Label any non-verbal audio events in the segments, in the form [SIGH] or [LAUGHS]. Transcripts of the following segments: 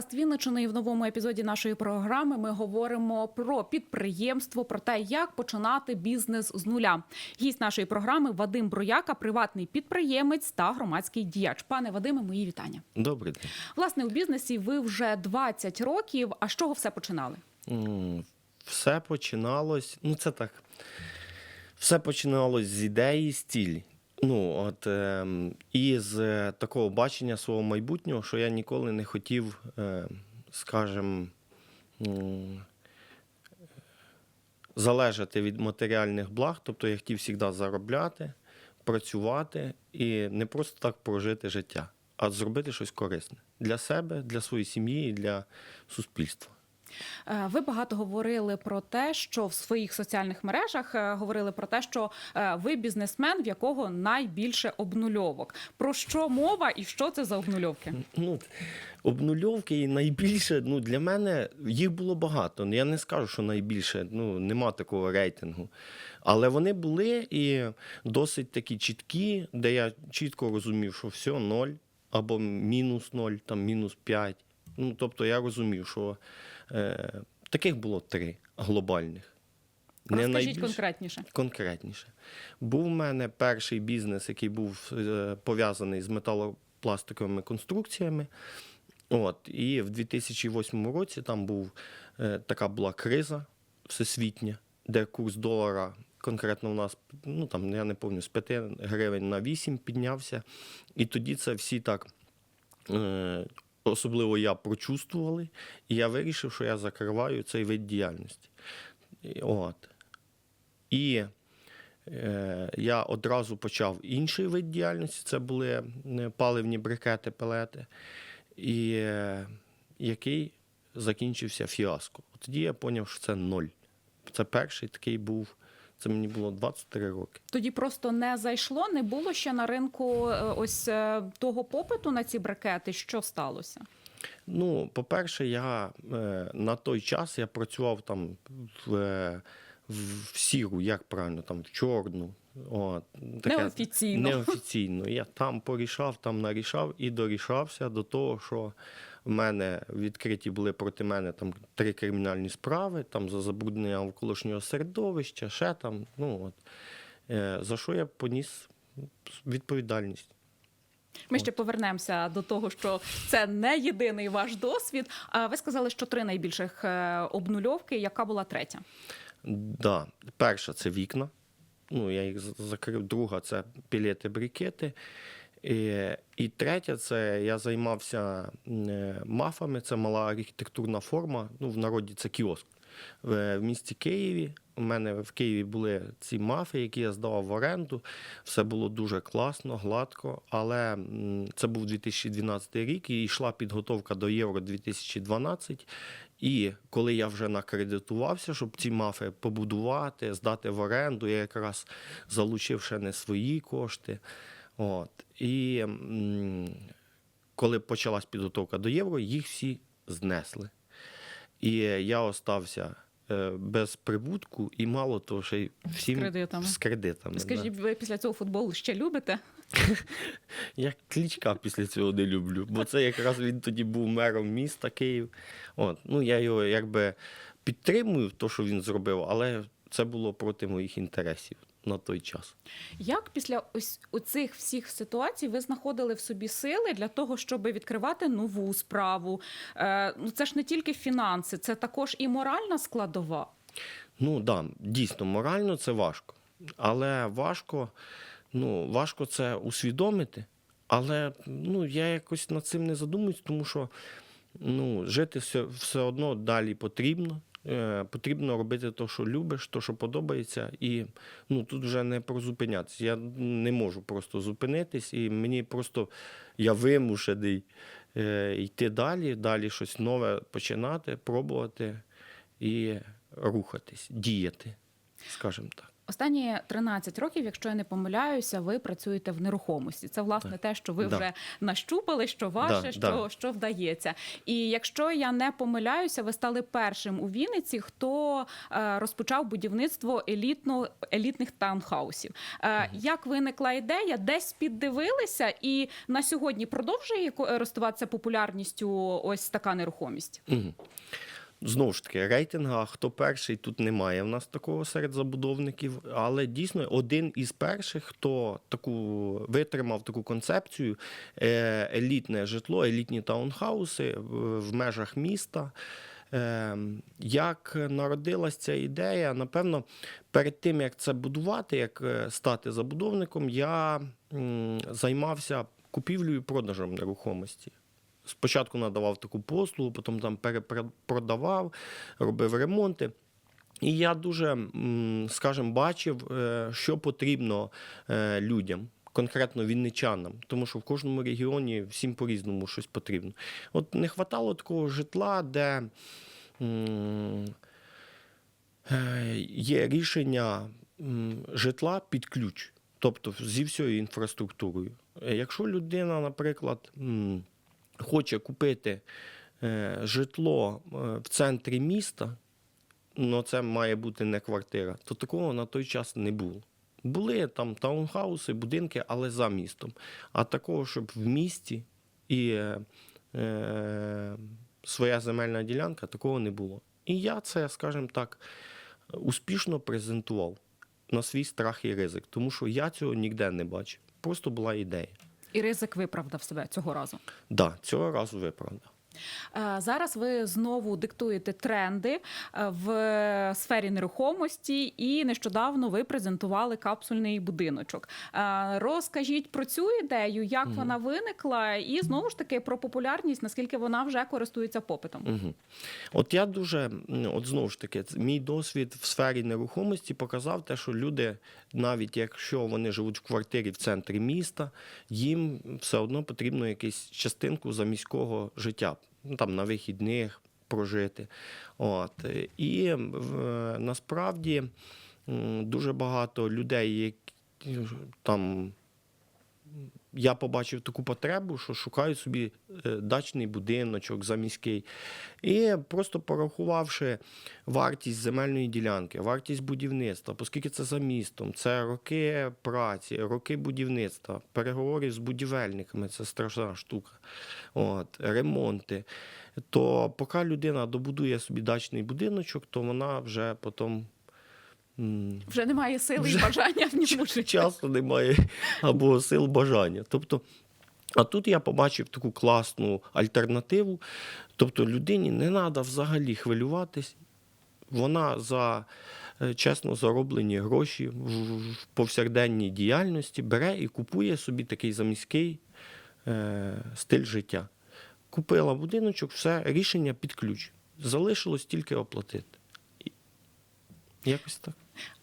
подкаст Вінничини. І в новому епізоді нашої програми ми говоримо про підприємство, про те, як починати бізнес з нуля. Гість нашої програми Вадим Брояка, приватний підприємець та громадський діяч. Пане Вадиме, мої вітання. Добрий день. Власне, у бізнесі ви вже 20 років. А з чого все починали? Все починалось, ну це так. Все починалось з ідеї, з цілі. Ну, от, ем, і з е, такого бачення свого майбутнього, що я ніколи не хотів, е, скажімо, залежати від матеріальних благ. Тобто я хотів завжди заробляти, працювати і не просто так прожити життя, а зробити щось корисне для себе, для своєї сім'ї і для суспільства. Е, Ви багато говорили про те, що в своїх соціальних мережах е, говорили про те, що е, ви бізнесмен, в якого найбільше обнульовок. Про що мова і що це за обнульовки? Ну, обнульовки і найбільше, ну, для мене їх було багато. Ну, Я не скажу, що найбільше, ну, нема такого рейтингу. Але вони були і досить такі чіткі, де я чітко розумів, що все, ноль або мінус ноль, там мінус п'ять. Ну, тобто я розумів, що е, таких було три глобальних. Розкажіть найбільше конкретніше. конкретніше. Був у мене перший бізнес, який був е, пов'язаний з металопластиковими конструкціями. От, і в 2008 році там був е, така була криза всесвітня, де курс долара конкретно у нас, ну там я не пам'ятаю, з 5 гривень на 8 піднявся. І тоді це всі так. Е, Особливо я прочувствували, і я вирішив, що я закриваю цей вид діяльності. От. І е, я одразу почав інший вид діяльності. Це були е, паливні брикети, пелети, і е, який закінчився фіаско. Тоді я зрозумів, що це ноль. Це перший такий був. Це мені було 23 роки. Тоді просто не зайшло, не було ще на ринку е, ось е, того попиту на ці брикети. Що сталося? Ну, по-перше, я е, на той час я працював там в, в сіру, як правильно, там в чорну. От, Неофіційно. Неофіційно. Я там порішав, там нарішав і дорішався до того, що в мене відкриті були проти мене там три кримінальні справи, там за забруднення навколишнього середовища, ще там. Ну, от, е, за що я поніс відповідальність. Ми ще повернемося до того, що це не єдиний ваш досвід. А ви сказали, що три найбільших е, обнульовки. Яка була третя? Да. Перша це вікна. Ну, я їх закрив. Друга це пілети брикети. І, і третя це я займався е, мафами. Це мала архітектурна форма. Ну, в народі це кіоск. В, в місті Києві. У мене в Києві були ці мафи, які я здавав в оренду. Все було дуже класно, гладко. Але це був 2012 рік і йшла підготовка до Євро 2012. І коли я вже накредитувався, щоб ці мафи побудувати, здати в оренду, я якраз залучив ще не свої кошти. От. І коли почалась підготовка до євро, їх всі знесли. І я остався е, без прибутку, і мало того, ще й всім кредитами. з кредитами. да. Скажіть, ви після цього футбол ще любите? [LAUGHS] Я клічка після цього не люблю, бо це якраз він тоді був мером міста Київ. От, ну я його якби підтримую, то, що він зробив, але це було проти моїх інтересів на той час. Як після ось оцих всіх ситуацій ви знаходили в собі сили для того, щоб відкривати нову справу? Е, ну це ж не тільки фінанси, це також і моральна складова. Ну да, дійсно, морально це важко. Але важко, ну, важко це усвідомити. Але ну, я якось над цим не задумуюсь, тому що ну, жити все, все одно далі потрібно. Е, потрібно робити те, що любиш, те, що подобається. І ну, тут вже не про зупинятися. Я не можу просто зупинитись, і мені просто я вимушений е, йти далі, далі щось нове починати, пробувати і рухатись, діяти, скажімо так. Останні 13 років, якщо я не помиляюся, ви працюєте в нерухомості. Це власне те, що ви Да. вже нащупали, що ваше, Да, що, да. що вдається. І якщо я не помиляюся, ви стали першим у Вінниці, хто е, розпочав будівництво елітно, елітних таунхаусів. Е, Як виникла ідея? Десь піддивилися, і на сьогодні продовжує користуватися популярністю ось така нерухомість. Мгм. Знову ж таки, рейтинга, хто перший, тут немає в нас такого серед забудовників, але дійсно один із перших, хто таку витримав таку концепцію, е, елітне житло, елітні таунхауси в в межах міста. Е, Як народилась ця ідея? Напевно, перед тим як це будувати, як е, стати забудовником, я займався купівлею і продажем нерухомості. Спочатку надавав таку послугу, потім там перепродавав, робив ремонти. І я дуже, скажімо, бачив, е, що потрібно е, людям, конкретно вінничанам, тому що в кожному регіоні всім по-різному щось потрібно. От не вистачало такого житла, де е, є рішення житла під ключ, тобто зі всією інфраструктурою. Якщо людина, наприклад, хоче купити е, житло е, в центрі міста, ну це має бути не квартира, то такого на той час не було. Були там таунхауси, будинки, але за містом. А такого, щоб в місті і е, е, своя земельна ділянка, такого не було. І я це, скажімо так, успішно презентував на свій страх і ризик, тому що я цього ніде не бачив. Просто була ідея. І ризик виправдав себе цього разу. Да, цього разу виправдав. Е, Зараз ви знову диктуєте тренди е, в сфері нерухомості, і нещодавно ви презентували капсульний будиночок. Е, Розкажіть про цю ідею, як вона виникла, і знову ж таки про популярність, наскільки вона вже користується попитом. Угу. От я дуже, от знову ж таки, мій досвід в сфері нерухомості показав те, що люди, навіть якщо вони живуть в квартирі в центрі міста, їм все одно потрібно якусь частинку заміського життя, ну, там на вихідних прожити. От. І насправді дуже багато людей, які там я побачив таку потребу, що шукають собі е, дачний будиночок заміський. І просто порахувавши вартість земельної ділянки, вартість будівництва, оскільки це за містом, це роки праці, роки будівництва, переговорів з будівельниками це страшна штука. От, ремонти. То поки людина добудує собі дачний будиночок, то вона вже потім. Вже немає сили і бажання в ньому жити. часу немає або сил бажання. Тобто, а тут я побачив таку класну альтернативу. Тобто людині не треба взагалі хвилюватись. Вона за е, чесно зароблені гроші в в повсякденній діяльності бере і купує собі такий заміський е, стиль життя. Купила будиночок, все, рішення під ключ. Залишилось тільки оплатити. Якось так.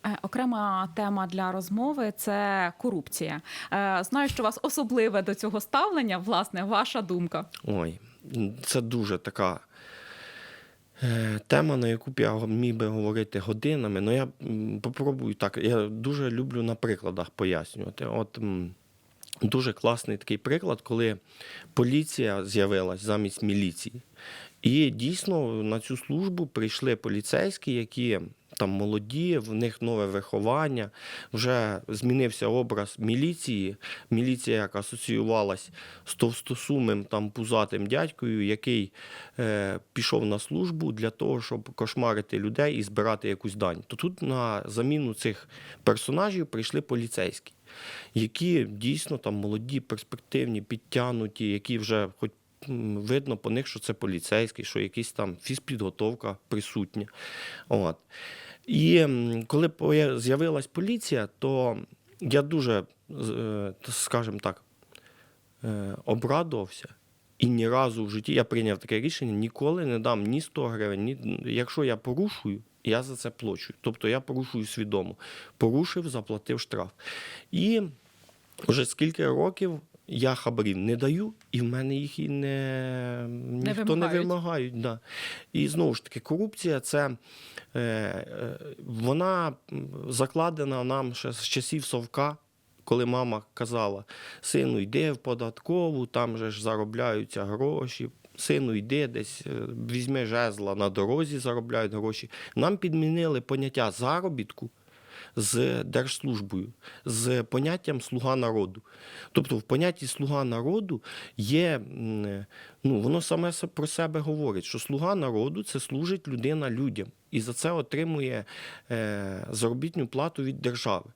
Е, Окрема тема для розмови це корупція. Е, Знаю, що у вас особливе до цього ставлення. Власне, ваша думка. Ой, це дуже така е, тема, на яку б я міг би говорити годинами. Ну, я попробую так. Я дуже люблю на прикладах пояснювати. От дуже класний такий приклад, коли поліція з'явилась замість міліції. І дійсно на цю службу прийшли поліцейські, які там молоді, в них нове виховання, вже змінився образ міліції. Міліція, яка асоціювалась з товстосумим там пузатим дядькою, який е, пішов на службу для того, щоб кошмарити людей і збирати якусь дань. То тут на заміну цих персонажів прийшли поліцейські, які дійсно там молоді, перспективні, підтягнуті, які вже хоч видно по них, що це поліцейський, що якась там фізпідготовка присутня. От. І коли з'явилась поліція, то я дуже, е, скажімо так, е, обрадувався. І ні разу в житті я прийняв таке рішення: ніколи не дам ні 100 гривень, ні якщо я порушую, я за це плачу. Тобто я порушую свідомо. Порушив, заплатив штраф. І вже скільки років я хабарів не даю, і в мене їх і не, ніхто не вимагають. вимагають. Да. І знову ж таки, корупція це е, е, вона закладена нам ще з часів совка. Коли мама казала, сину, йди в податкову, там же ж заробляються гроші. Сину, йди десь, е, візьми жезла на дорозі, заробляють гроші. Нам підмінили поняття заробітку з держслужбою, з поняттям слуга народу. Тобто в понятті слуга народу є, ну, воно саме про себе говорить, що слуга народу це служить людина людям і за це отримує е, заробітну плату від держави.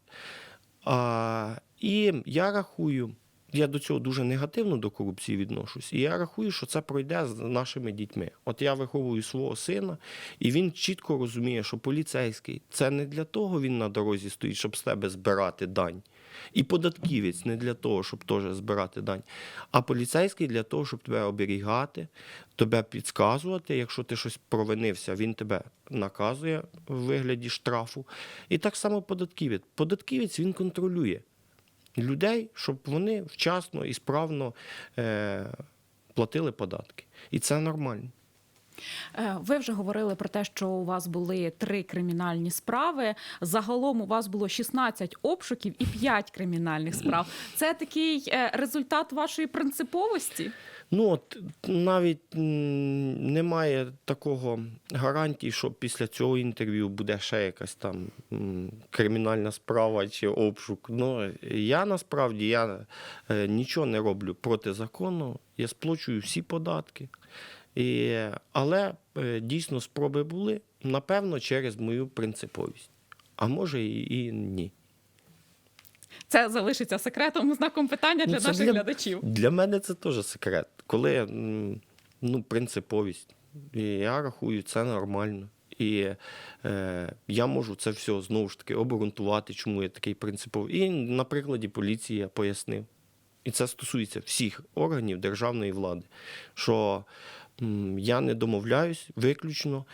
А, і я рахую, я до цього дуже негативно до корупції відношусь, і я рахую, що це пройде з нашими дітьми. От я виховую свого сина, і він чітко розуміє, що поліцейський це не для того він на дорозі стоїть, щоб з тебе збирати дань. І податківець не для того, щоб теж збирати дань, а поліцейський для того, щоб тебе оберігати, тебе підказувати. Якщо ти щось провинився, він тебе наказує в вигляді штрафу. І так само податківець. Податківець він контролює людей, щоб вони вчасно і справно е, платили податки. І це нормально. Е, Ви вже говорили про те, що у вас були три кримінальні справи. Загалом у вас було 16 обшуків і 5 кримінальних справ. Це такий е, результат вашої принциповості. Ну от навіть немає такого гарантії, що після цього інтерв'ю буде ще якась там кримінальна справа чи обшук. Ну я насправді я е, нічого не роблю проти закону. Я сплачую всі податки. І, але е, дійсно спроби були, напевно, через мою принциповість. А може і, і ні. Це залишиться секретом, знаком питання для Ну, наших для- глядачів. Для мене це теж секрет. Коли ну, принциповість, і я рахую, це нормально. І е, я можу це все знову ж таки обґрунтувати, чому я такий принциповий. І на прикладі поліції я пояснив. І це стосується всіх органів державної влади, що м, я не домовляюсь виключно.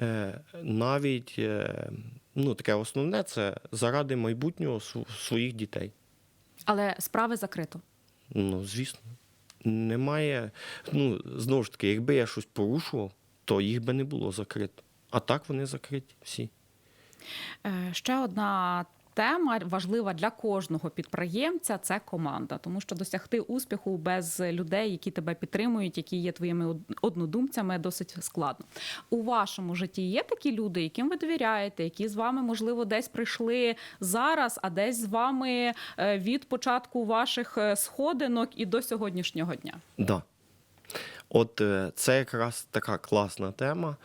Е, навіть е, ну, таке основне це заради майбутнього своїх дітей. Але справи закрито. Ну, звісно. Немає. Ну, знову ж таки, якби я щось порушував, то їх би не було закрито. А так вони закриті всі. Е, Ще одна тема важлива для кожного підприємця це команда, тому що досягти успіху без людей, які тебе підтримують, які є твоїми однодумцями, досить складно. У вашому житті є такі люди, яким ви довіряєте, які з вами, можливо, десь прийшли зараз, а десь з вами е, від початку ваших е, сходинок і до сьогоднішнього дня. Да. От е, це якраз така класна тема.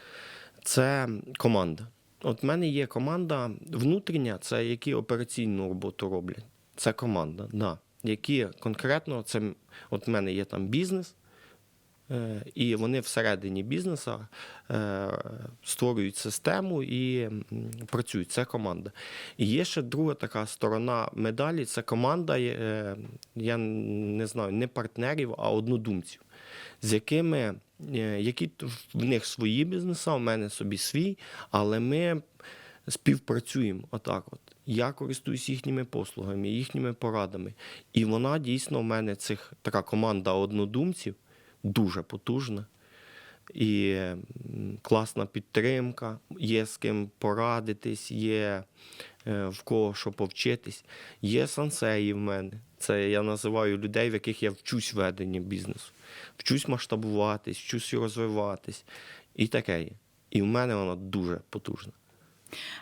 Це команда. От в мене є команда внутрішня, це які операційну роботу роблять. Це команда, да. які конкретно це от в мене є там бізнес, е, і вони всередині бізнесу е, створюють систему і працюють. Це команда. І є ще друга така сторона медалі це команда, е, я не знаю, не партнерів, а однодумців, з якими е, які в них свої бізнеси, у мене собі свій, але ми співпрацюємо отак. От. Я користуюсь їхніми послугами, їхніми порадами. І вона дійсно в мене цих така команда однодумців дуже потужна. І класна підтримка, є з ким порадитись, є е, в кого що повчитись. Є сансеї в мене. Це я називаю людей, в яких я вчусь ведення бізнесу. Вчусь масштабуватись, вчусь розвиватись. І таке. І в мене вона дуже потужна.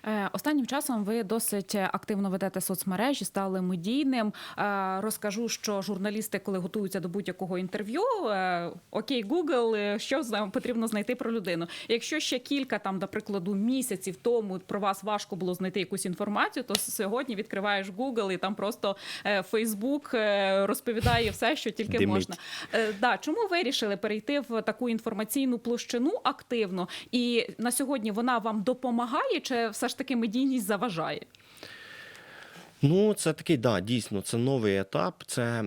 Е, Останнім часом ви досить активно ведете соцмережі, стали медійним. Е, Розкажу, що журналісти, коли готуються до будь-якого інтерв'ю, е, окей, Google, що потрібно знайти про людину. Якщо ще кілька там, до прикладу, місяців тому про вас важко було знайти якусь інформацію, то сьогодні відкриваєш Google і там просто Facebook е, розповідає все, що тільки Димить. можна. Да, чому вирішили перейти в таку інформаційну площину активно? І на сьогодні вона вам допомагає, чи все ж таки медійність заважає? Ну, це такий, да, дійсно, це новий етап. Це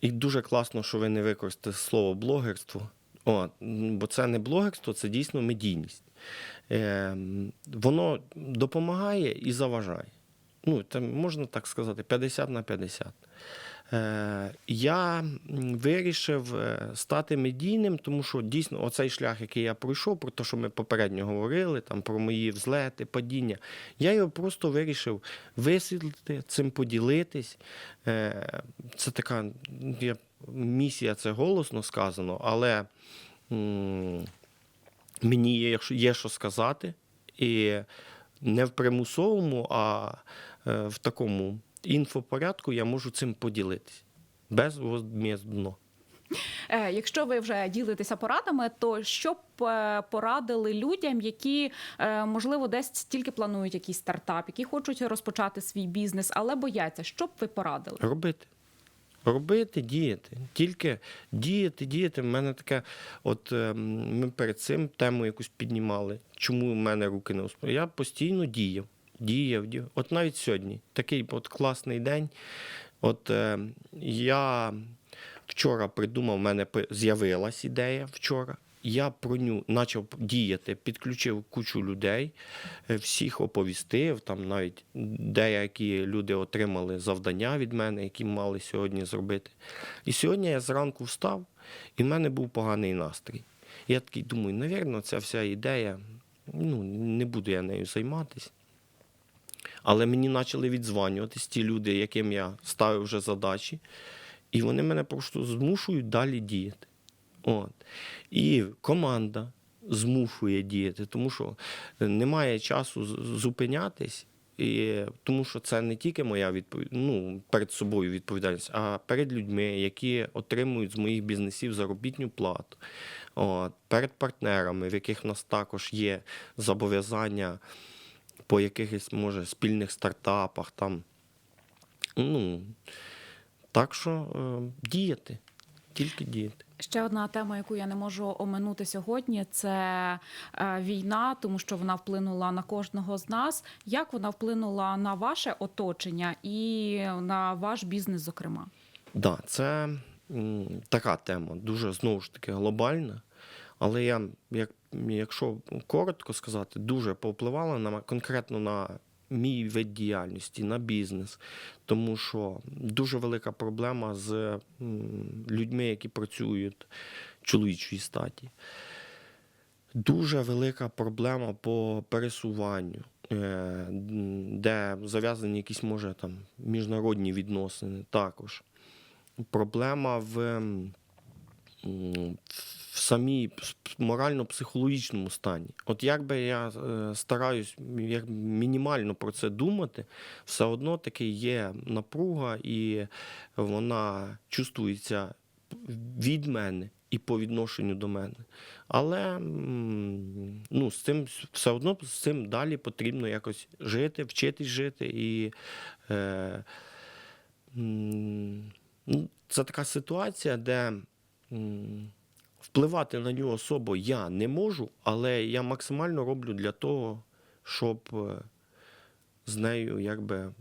і дуже класно, що ви не використали слово блогерство. О, бо це не блогерство, це дійсно медійність. Е, воно допомагає і заважає. Ну, там можна так сказати, 50 на 50. Е, я вирішив е, стати медійним, тому що дійсно оцей шлях, який я пройшов, про те, що ми попередньо говорили, там про мої взлети, падіння, я його просто вирішив висвітлити, цим поділитись. Е, Це така місія, це голосно сказано, але мені є, є що сказати. І не в примусовому, а в такому інфопорядку я можу цим поділитись. безвозмездно. Е, Якщо ви вже ділитеся порадами, то що б е, порадили людям, які е, можливо десь тільки планують якийсь стартап, які хочуть розпочати свій бізнес, але бояться, що б ви порадили? Робити. Робити, діяти. Тільки діяти, діяти. У мене таке, от ми перед цим тему якусь піднімали. Чому в мене руки не успішні? Я постійно діяв. Діяв. От навіть сьогодні такий от класний день. От е, я вчора придумав, в мене з'явилась ідея вчора. Я про ню почав діяти, підключив кучу людей, е, всіх оповістив. Там навіть деякі люди отримали завдання від мене, які мали сьогодні зробити. І сьогодні я зранку встав, і в мене був поганий настрій. Я такий думаю, навірно, ця вся ідея, ну, не буду я нею займатися. Але мені почали віддзвонюватись ті люди, яким я ставив вже задачі, і вони мене просто змушують далі діяти. От. І команда змушує діяти, тому що немає часу зупинятись. І, тому що це не тільки моя відповідь, ну, перед собою відповідальність, а перед людьми, які отримують з моїх бізнесів заробітну плату, от, перед партнерами, в яких в нас також є зобов'язання по якихось, може, спільних стартапах. Там. Ну, так що е, діяти, тільки діяти. Ще одна тема, яку я не можу оминути сьогодні, це е, війна, тому що вона вплинула на кожного з нас. Як вона вплинула на ваше оточення і на ваш бізнес, зокрема? Да, це м, така тема, дуже знову ж таки глобальна. Але я, як, якщо коротко сказати, дуже повпливала на конкретно на мій вид діяльності, на бізнес. Тому що дуже велика проблема з людьми, які працюють чоловічої статі. Дуже велика проблема по пересуванню, е, де зав'язані якісь, може, там міжнародні відносини також. Проблема в, в самій морально-психологічному стані. От як би я е, стараюсь як мінімально про це думати, все одно таки є напруга, і вона чувствується від мене і по відношенню до мене. Але ну, з цим все одно з цим далі потрібно якось жити, вчитись жити. І е, ну, це така ситуація, де впливати на нього особо я не можу, але я максимально роблю для того, щоб е, з нею якби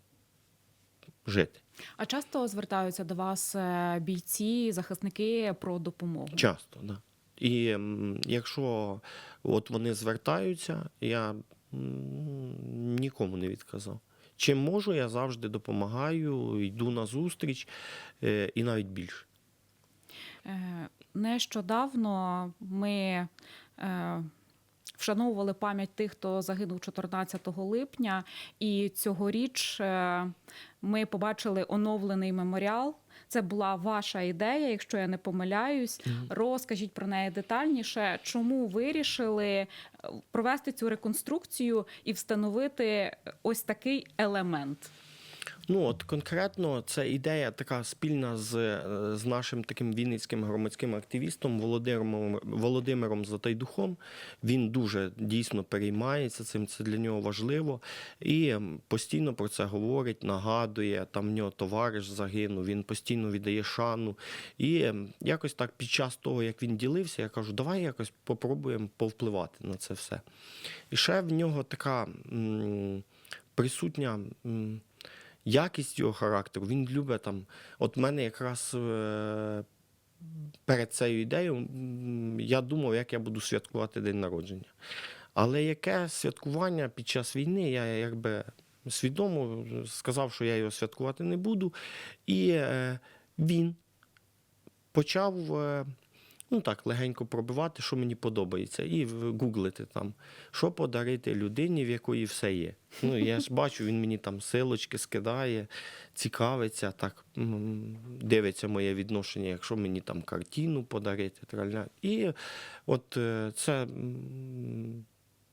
жити. А часто звертаються до вас е, бійці, захисники про допомогу? Часто, да. І якщо от вони звертаються, я нікому не відказав. Чим можу, я завжди допомагаю, йду на зустріч е, і навіть більше. Е, Нещодавно ми е, вшановували пам'ять тих, хто загинув 14 липня, і цьогоріч е, ми побачили оновлений меморіал. Це була ваша ідея, якщо я не помиляюсь. Розкажіть про неї детальніше, чому вирішили провести цю реконструкцію і встановити ось такий елемент. Ну, от конкретно це ідея така спільна з, е, з нашим таким вінницьким громадським активістом Володимиром, Володимиром Затайдухом. Він дуже дійсно переймається цим, це для нього важливо. І постійно про це говорить, нагадує, там в нього товариш загинув, він постійно віддає шану. І якось так під час того, як він ділився, я кажу, давай якось попробуємо повпливати на це все. І ще в нього така м, присутня. м, якість його характеру, він любить там. От мене якраз е, перед цією ідеєю я думав, як я буду святкувати день народження. Але яке святкування під час війни, я якби свідомо сказав, що я його святкувати не буду. І е, він почав е, ну так, легенько пробивати, що мені подобається, і гуглити там, що подарити людині, в якої все є. Ну, я ж бачу, він мені там силочки скидає, цікавиться, так дивиться моє відношення, якщо мені там картину подарити. траля. І от е, це.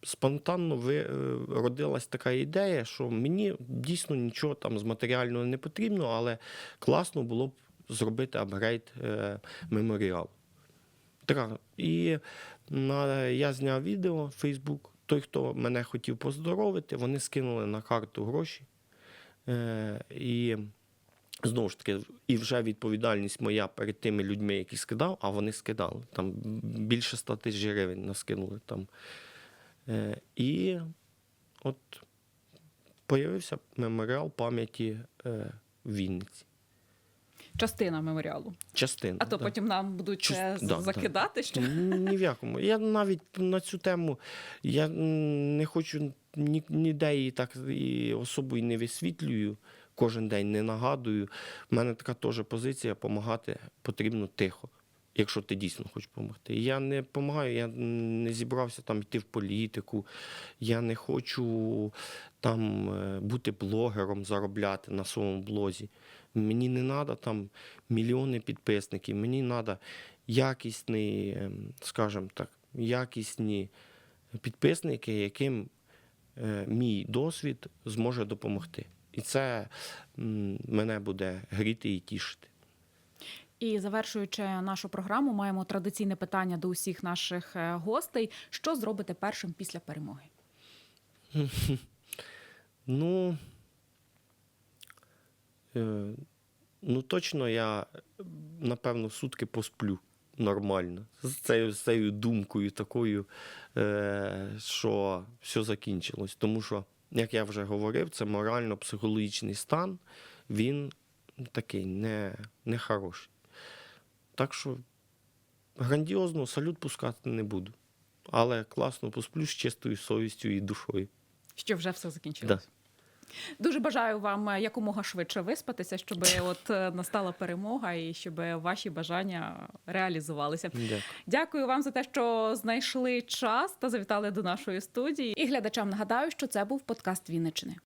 Спонтанно е, родилась така ідея, що мені дійсно нічого там з матеріального не потрібно, але класно було б зробити апгрейд е, Така. І на, я зняв відео в Facebook. Той, хто мене хотів поздоровити, вони скинули на карту гроші. Е, і знову ж таки, і вже відповідальність моя перед тими людьми, які скидав, а вони скидали. Там більше 100 тисяч гривень наскинули там. Е, і от появився меморіал пам'яті е, Вінниці. Частина меморіалу. Частина. А то да. потім нам будуть Чис- ще да, да. закидати. Що Ні в якому. Я навіть на цю тему я не хочу ні, ніде її так і особою не висвітлюю. Кожен день не нагадую. У мене така теж позиція допомагати потрібно тихо, якщо ти дійсно хочеш допомогти. Я не допомагаю, я не зібрався там йти в політику, я не хочу там е, бути блогером, заробляти на своєму блозі. Мені не треба там мільйони підписників, мені треба якісний, ем, скажімо так, якісні підписники, яким е, мій досвід зможе допомогти. І це мене буде гріти і тішити. І завершуючи нашу програму, маємо традиційне питання до усіх наших е, гостей: що зробите першим після перемоги? [LAUGHS] Ну, е, ну точно я, напевно, сутки посплю нормально. З цією, з цією думкою такою, е, що все закінчилось. Тому що, як я вже говорив, це морально-психологічний стан, він такий не, не хороший. Так що грандіозно салют пускати не буду. Але класно посплю з чистою совістю і душою. Що вже все закінчилось? Дуже бажаю вам е, якомога швидше виспатися, щоб от е, настала перемога і щоб ваші бажання реалізувалися. Дякую. Дякую вам за те, що знайшли час та завітали до нашої студії. І глядачам нагадаю, що це був подкаст Вінничини.